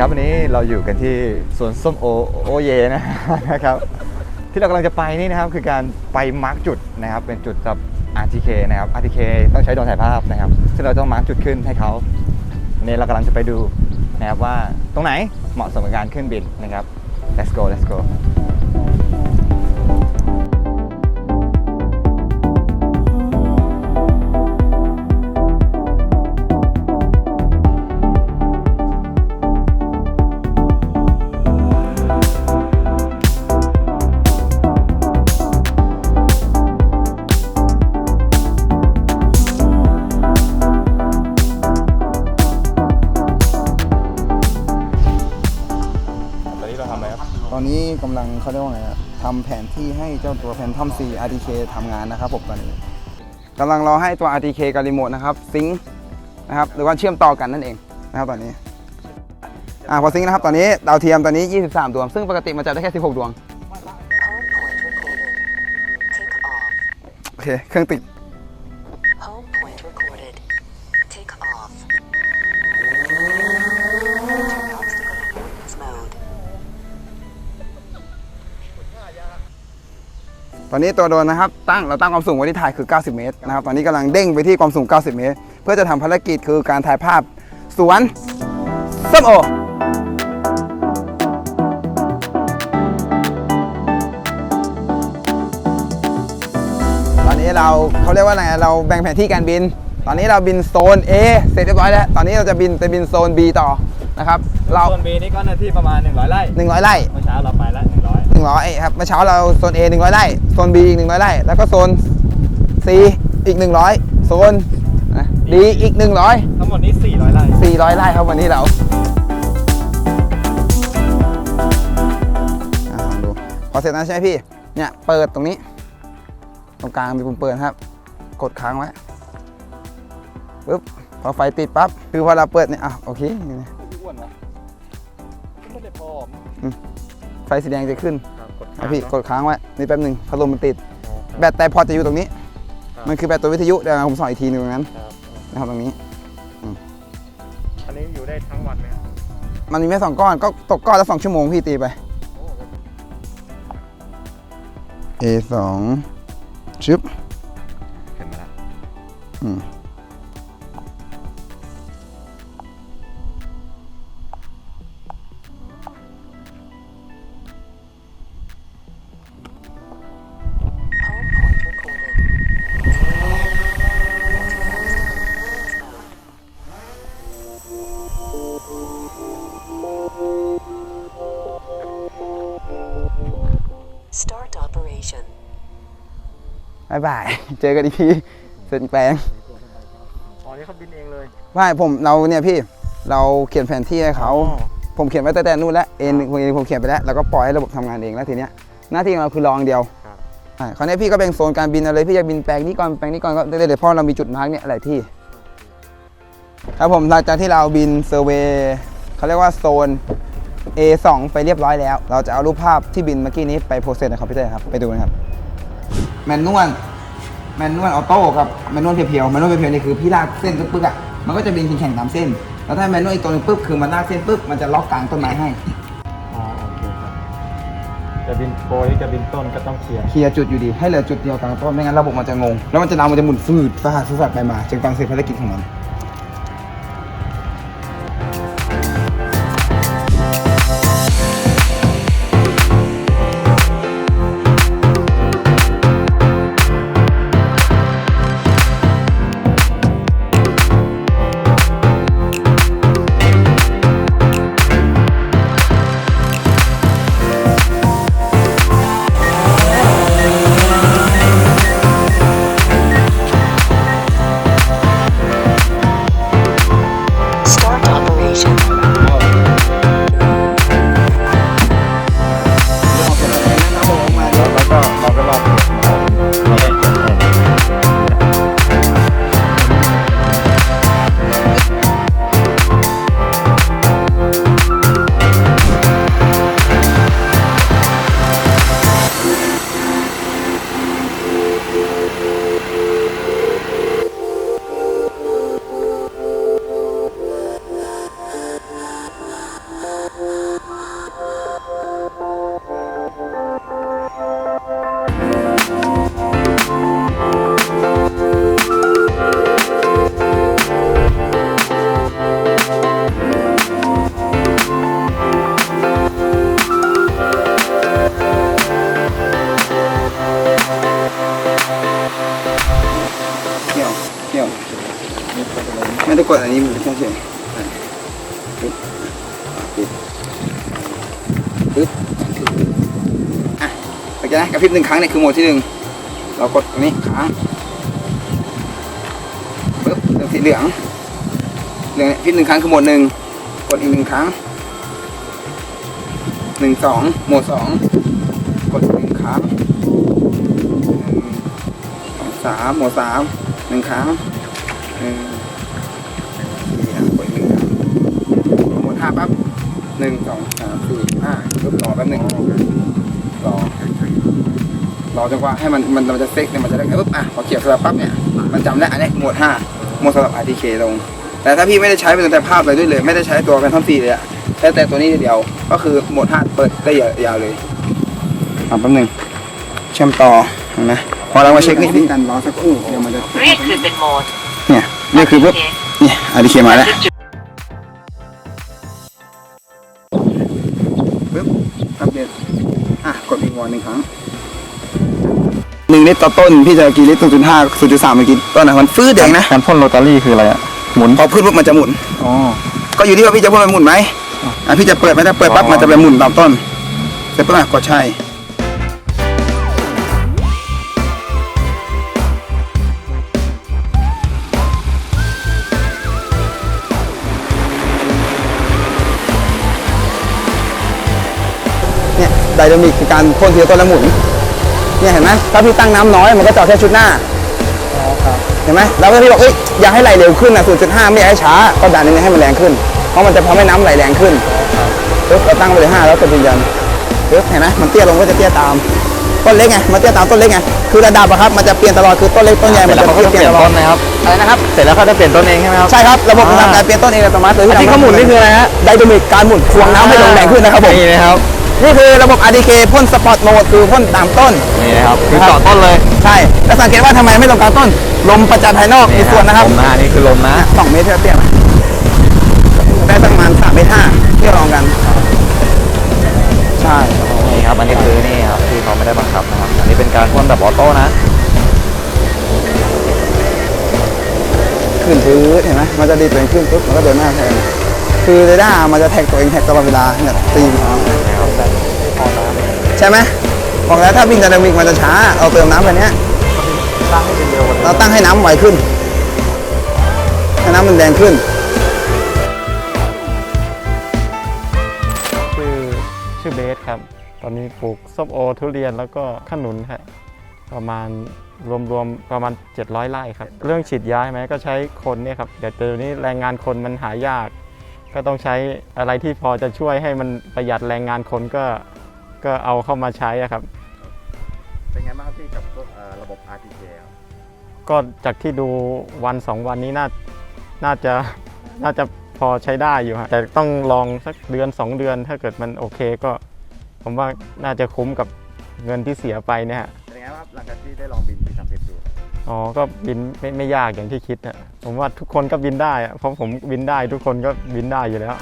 ครับวันนี้เราอยู่กันที่สวนส้มโอโอเยนะนะครับ ที่เรากำลังจะไปนี่นะครับคือการไปมาร์กจุดนะครับ เป็นจุดกับ RTK นะครับ RTK ต้องใช้โดรนถ่ายภาพนะครับซึ่งเราต้องมาร์กจุดขึ้นให้เขาวันนี้เรากำลังจะไปดูนะครับว่าตรงไหนเหมาะสมกับการขึ้นบินนะครับ let's go let's go อนนี้กำลังเขาเรียกว่าไงอะทำแผนที่ให้เจ้าตัวแพนทอม C RTK ทำงานนะครับผมตอนนี้กำลังรอให้ตัว RTK กับรีโมทนะครับซิงค์นะครับหรือว่าเชื่อมต่อกันนั่นเองนะครับตอนนี้อ่าพอซิงค์นะครับตอนนี้ดาวเทียมตอนนี้ 23 ดวง ซึ่งปกติมันจะได้แค่ 16 ดวงโอเคเครื่องติด ตอนนี้ตัวโดรนนะครับตั้งเราตั้งความสูงไว้ที่ถ่ายคือ 90 เมตรนะครับตอนนี้กำลังเด้งไปที่ความสูง 90 เมตร เพื่อจะทำภารกิจคือการถ่ายภาพสวนส้มโอตอนนี้เราเขาเรียกว่าอะไรเราแบ่งแผนที่การบิน ตอนนี้เราบินโซน A เสร็จเรียบร้อยแล้ว ตอนนี้เราจะบินไปบินโซน B ต่อนะครับเราส่วน B นี่ก็หน้าที่ประมาณ 100ไร่100ไร่เมื่อเช้าเราไปละ100 100ครับเมื่อเช้าเราโซน A 100ไร่โซน B อีก100ไร่แล้วก็โซน C อีก 100 โซนนะ D อีก 100 ทั้งหมดนี้ 400 ไร่ 400 ไร่ครับวันนี้เราอะลองดูพอเสร็จแล้วใช่ไหมพี่ เนี่ยเปิดตรงนี้ ตรงกลางมีปุ่มเปิดครับ กดค้างไว้ปึ๊บพอไฟติดปั๊บคือพอเราเปิดเนี่ยอะโอเคนี่นะอ้วนวะไม่ได้พอม ไฟสีแดงจะขึ้นครับกดอะพี่กดค้างไว้นี่แป๊บหนึ่งพัดลมมันติดแบแบบตแต่พอร์ตจะอยู่ตรงนี้ ครับ มันคือแบตตัววิทยุเดี๋ยวผมสอนอีกทีหนึงตรงนั้นครับนะครับตรงนี้ อันนี้อยู่ได้ทั้งวันไหมครับมันมีแค่สองก้อนก็ตกก้อนละสองชั่วโมงพี่ตีไป A สองชึบขึ้นมาแล้วอืม บายบาย เจอกันอีกทีเสร็จแปลงอ๋อนี่เขาบินเองเลยไม่ผมเราเนี่ยพี่เราเขียนแผนที่ให้เขา ผมเขียนไว้ตั้งแต่นู่นแล้วเอ็นผมเขียนไปแล้วแล้วก็ปล่อยให้ระบบทำงานเองแล้วทีเนี้ยหน้าที่ของเราคือรออย่างเดียวครับใช่คราวนี้พี่ก็แบ่งโซนการบินเอาเลยพี่จะบินแปลงนี้ก่อนแปลงนี้ก่อนก็ได้เลยเพราะเรามีจุดมาร์กเนี่ยหลายที่ครับผมหลังจากที่เราบินเซอร์เวย์เขาเรียกว่าโซน A2 ไปเรียบร้อยแล้ว เราจะเอารูปภาพที่บินเมื่อกี้นี้ไปโปรเซสในคอมพิวเตอร์ครับ ไปดูนะครับ แมนนวลแมนนวลออโต้ครับแมนนวลเพียวๆแมนนวลเพียวๆนี่คือพี่ลากเส้นปึ๊กๆอะมันก็จะบินแข่งๆตามเส้น แล้วถ้าแมนนวลอีกตัวหนึงปุ๊บคือมันลากเส้นปุ๊บมันจะล็อกกลางต้นไม้ให้ อ๋อโอเคครับ จะบินโปรยจะบินต้นก็ต้องเคลียร์เคลียร์จุดอยู่ดีให้เหลือจุดเดียวกลางต้นไม่งั้นระบบมันจะงง แล้วมันจะนำมันจะหมุนฟืดฟาดฟืดฟาดไปมาจนกว่าเสร็จภารกิจของมัน กดอันนี้มันจะเฉยๆอะปึ๊บอะปิดปึ๊บอะโอเคนะกระพริบหนึ่งครั้งเนี่ยคือโหมดที่หนึ่งเรากดตรงนี้ค้างปึ๊บเริ่มสีเหลืองเหลืองเนี่ยพริบหนึ่งครั้งคือโหมดหนึ่งกดอีกหนึ่งครั้งหนึ่งสองโหมดสองกดหนึ่งครั้งหนึ่งสองสามโหมดสามหนึ่งครั้งหนึ่ง สี่อะกดอีกหนึ่งครั้งหมดห้าปั๊บหนึ่งสองสามสี่ห้าปึ๊บรอแป๊บหนึ่งรอรอจนกว่าให้มันมันมันจะเซ็กเนี่ยมันจะได้ปึ๊บอะพอเขียนสลับปั๊บเนี่ยมันจำได้อันนี้หมวดห้าหมวดสำหรับ RTK ลงแต่ถ้าพี่ไม่ได้ใช้เป็นแต่ภาพอะไรด้วยเลย ไม่ได้ใช้ตัวแฟนทอมซีเลยอะแค่แต่ตัวนี้เดียวก็คือโหมดห้าเปิดได้ยาวๆเลยอะแป๊บหนึ่งเชื่อมต่อนะพอเรามาเช็คนี่กันรอสักครู่เดี๋ยวมันจะเรียกคือเป็นโหมดเนี่ยนี่คือปุ๊บ เนี่ย RTK มาแล้วปึ๊บอัปเดตอะกดอีกวอลหนึ่งครั้งหนึ่งลิตรต่อต้น พี่จะกี่ลิตรศูนย์จุดห้าศูนย์จุดสามเมื่อกี้ต้นนะมันฟื้นแดงนะการพ่นโรตารี่คืออะไรอะหมุนพอพื้นปุ๊บมันจะหมุนอ๋อก็อยู่ที่ว่าพี่จะพ่นมันหมุนไหมอะพี่จะเปิดไหมถ้าเปิดปั๊บอ๋อมันจะไปหมุนตามต้นเสร็จปุ๊บอะกดใช่ ไดนามิกคือการพ่นทีละต้นแล้วหมุนเนี่ยเห็นไหมถ้าพี่ตั้งน้ำน้อยมันก็จะเอาแค่ชุดหน้าเห็นไหมแล้วก็พี่บอกเอ้ยอยากให้ไหลเร็วขึ้นนะ0.5 ไม่อยากให้ช้าก็ดันนิดนึงให้มันแรงขึ้น เพราะมันจะทำให้น้ำไหลแรงขึ้นปึ๊บเราตั้งไปเลย5แล้วกดยืนยันปึ๊บเห็นไหมมันเตี้ยลงก็จะเตี้ยตามต้นเล็กไงมันเตี้ยตามต้นเล็กไงคือระดับอะครับมันจะเปลี่ยนตลอดคือต้นเล็กต้นใหญ่มันจะเขาจะเปเปลี่ลี่ยยนนตลอต้ดนนะครับอะไรนะครับเสร็จแล้วเขาจะเปลี่ยนต้นเองใช่ไหมครับใช่ครับระบบอ่าทำการเปลี่ยนต้นเองอัตโนมัติโดยที่อันที่เขาหมุนนี่คืออะไรฮะไดนามิกการหมุนควงน้ำให้ลงแรงขึ้นนะครับผมนี่นะครับ นี่คือระบบ RDK พ่นสปอร์ตโหมดคือพ่นตามต้น นี่นะครับคือเจาะต้นเลย ใช่ แล้วสังเกตว่าทำไมไม่ลงกลางต้น ลมประจันภายนอกมีส่วนนะครับลมนะนี่คือลมนะสองเมตรเตี้ยๆไหมได้ประมาณสามเมตรห้าที่ลองกัน ใช่นี่ครับอันนี้คือนี่ครับที่เขาไม่ได้บังคับนะครับอันนี้เป็นการพ่นแบบออโต้นะขึ้นพื้นเห็นไหมมันจะดีดตัวเองขึ้นปุ๊บมันก็เดินหน้าแทนคือเรดาร์มันจะแท็กตัวเองแท็กตลอดเวลาเนี่ยตีใช่ไหมบอกแล้วถ้าวิ่งไดนามิกมันจะช้าเอาเติมน้ำไปเนี้ยตั้งให้เป็นเร็วกว่านี้เราตั้งให้น้ำไวขึ้น ให้น้ำมันแรงขึ้น ชื่อชื่อเบสครับ ตอนนี้ปลูกส้มโอทุเรียนแล้วก็ขนุนครับประมาณรวมๆประมาณ 700ไร่ครับ เรื่องฉีดยาใช่ไหมก็ใช้คนเนี่ยครับเดี๋ยวเดี๋ยวนี้แรงงานคนมันหายาก ก็ต้องใช้อะไรที่พอจะช่วยให้มันประหยัดแรงงานคนก็ ก็เอาเข้ามาใช้อะครับ เป็นไงบ้างครับพี่กับพวกเอ่อระบบ RTK ครับก็จากที่ดูวันสองวันนี้น่าน่าจะน่าจะพอใช้ได้อยู่ฮะแต่ต้องลองสักเดือน2เดือนถ้าเกิดมันโอเคก็ ผมว่าน่าจะคุ้มกับเงินที่เสียไปเนี่ยฮะเป็นไงบ้างครับหลังจากที่ได้ลองบินปีสามสิบดูอ๋อก็บินไม่ไม่ยากอย่างที่คิดอะผมว่าทุกคนก็บินได้อะเพราะผมบินได้ทุกคนก็บินได้อยู่แล้ว